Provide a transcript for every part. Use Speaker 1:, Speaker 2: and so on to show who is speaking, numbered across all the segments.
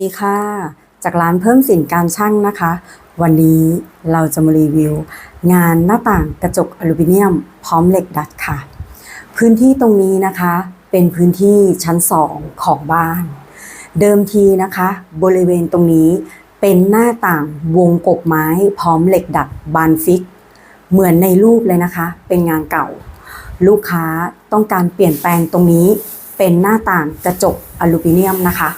Speaker 1: สวัสดีค่ะ จากร้านเพิ่มสินการช่างนะคะ วันนี้เราจะมารีวิว งานหน้าต่างกระจกอลูมิเนียม พร้อมเหล็กดัดค่ะ พื้นที่ตรงนี้นะคะ เป็นพื้นที่ชั้น2ของบ้าน เดิมทีนะคะ บริเวณตรงนี้เป็นหน้าต่างวงกบไม้พร้อมเหล็กดัดบานฟิก เหมือนในรูปเลยนะคะ เป็นงานเก่า ลูกค้าต้องการเปลี่ยนแปลงตรงนี้ เป็นหน้าต่างกระจกอลูมิเนียมนะคะ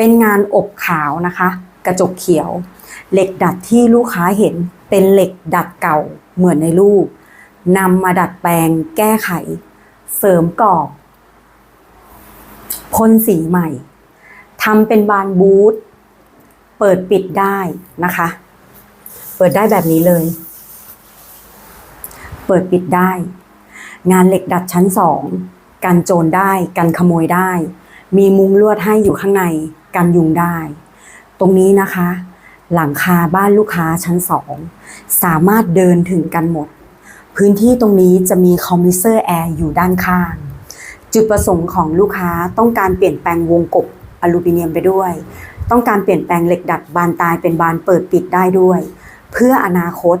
Speaker 1: เป็นงานอบขาวนะคะ กระจกเขียว เหล็กดัดที่ลูกค้าเห็นเป็นเหล็กดัดเก่าเหมือนในรูปนำมาดัดแปลงแก้ไข เสริมกรอบพ่นสีใหม่ทำเป็นบานบูธเปิดปิดได้นะคะ เปิดได้แบบนี้เลย เปิดปิดได้ งานเหล็กดัดชั้นสองกันโจรได้ กันขโมยได้ มีมุ้งลวดให้อยู่ข้างใน กันยุงได้ ตรงนี้นะคะ หลังคาบ้านลูกค้าชั้นสองสามารถเดินถึงกันหมด พื้นที่ตรงนี้จะมีคอมมิเซอร์แอร์อยู่ด้านข้าง จุดประสงค์ของลูกค้าต้องการเปลี่ยนแปลงวงกบอลูมิเนียมไปด้วย ต้องการเปลี่ยนแปลงเหล็กดัดบานตายเป็นบานเปิดปิดได้ด้วย เพื่ออนาคต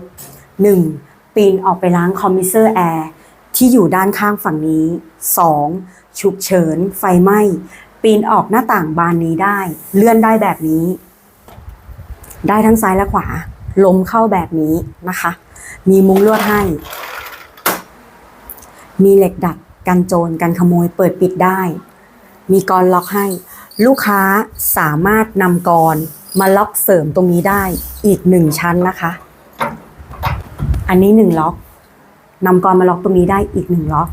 Speaker 1: 1. ปีนออกไปล้างคอมมิเซอร์แอร์ที่อยู่ด้านข้างฝั่งนี้ 2. ฉุกเฉิน ไฟไหม้ ปีนออกหน้าต่างบานนี้ได้ เลื่อนได้แบบนี้ ได้ทั้งซ้ายและขวา ลมเข้าแบบนี้นะคะ มีมุ้งลวดให้ มีเหล็กดัดกันโจรกันขโมยเปิดปิดได้ มีกรล็อกให้ ลูกค้าสามารถนำกรมาล็อกเสริมตรงนี้ได้อีกหนึ่งชั้นนะคะ อันนี้หนึ่งล็อกนำกรมาล็อกตรงนี้ได้อีกหนึ่งล็อก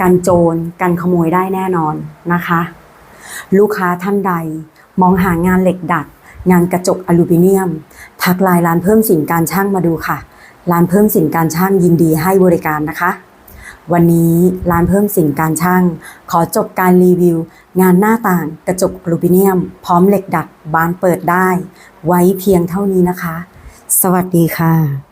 Speaker 1: กันโจรกันขโมยได้แน่นอนนะคะ ลูกค้าท่านใด มองหางานเหล็กดัด งานกระจกอลูมิเนียม ทักไลน์ร้านเพิ่มสินการช่างมาดูค่ะ ร้านเพิ่มสินการช่างยินดีให้บริการนะคะ วันนี้ร้านเพิ่มสินการช่าง ขอจบการรีวิว งานหน้าต่างกระจกอลูมิเนียม พร้อมเหล็กดัดบานเปิดได้ ไว้เพียงเท่านี้นะคะ สวัสดีค่ะ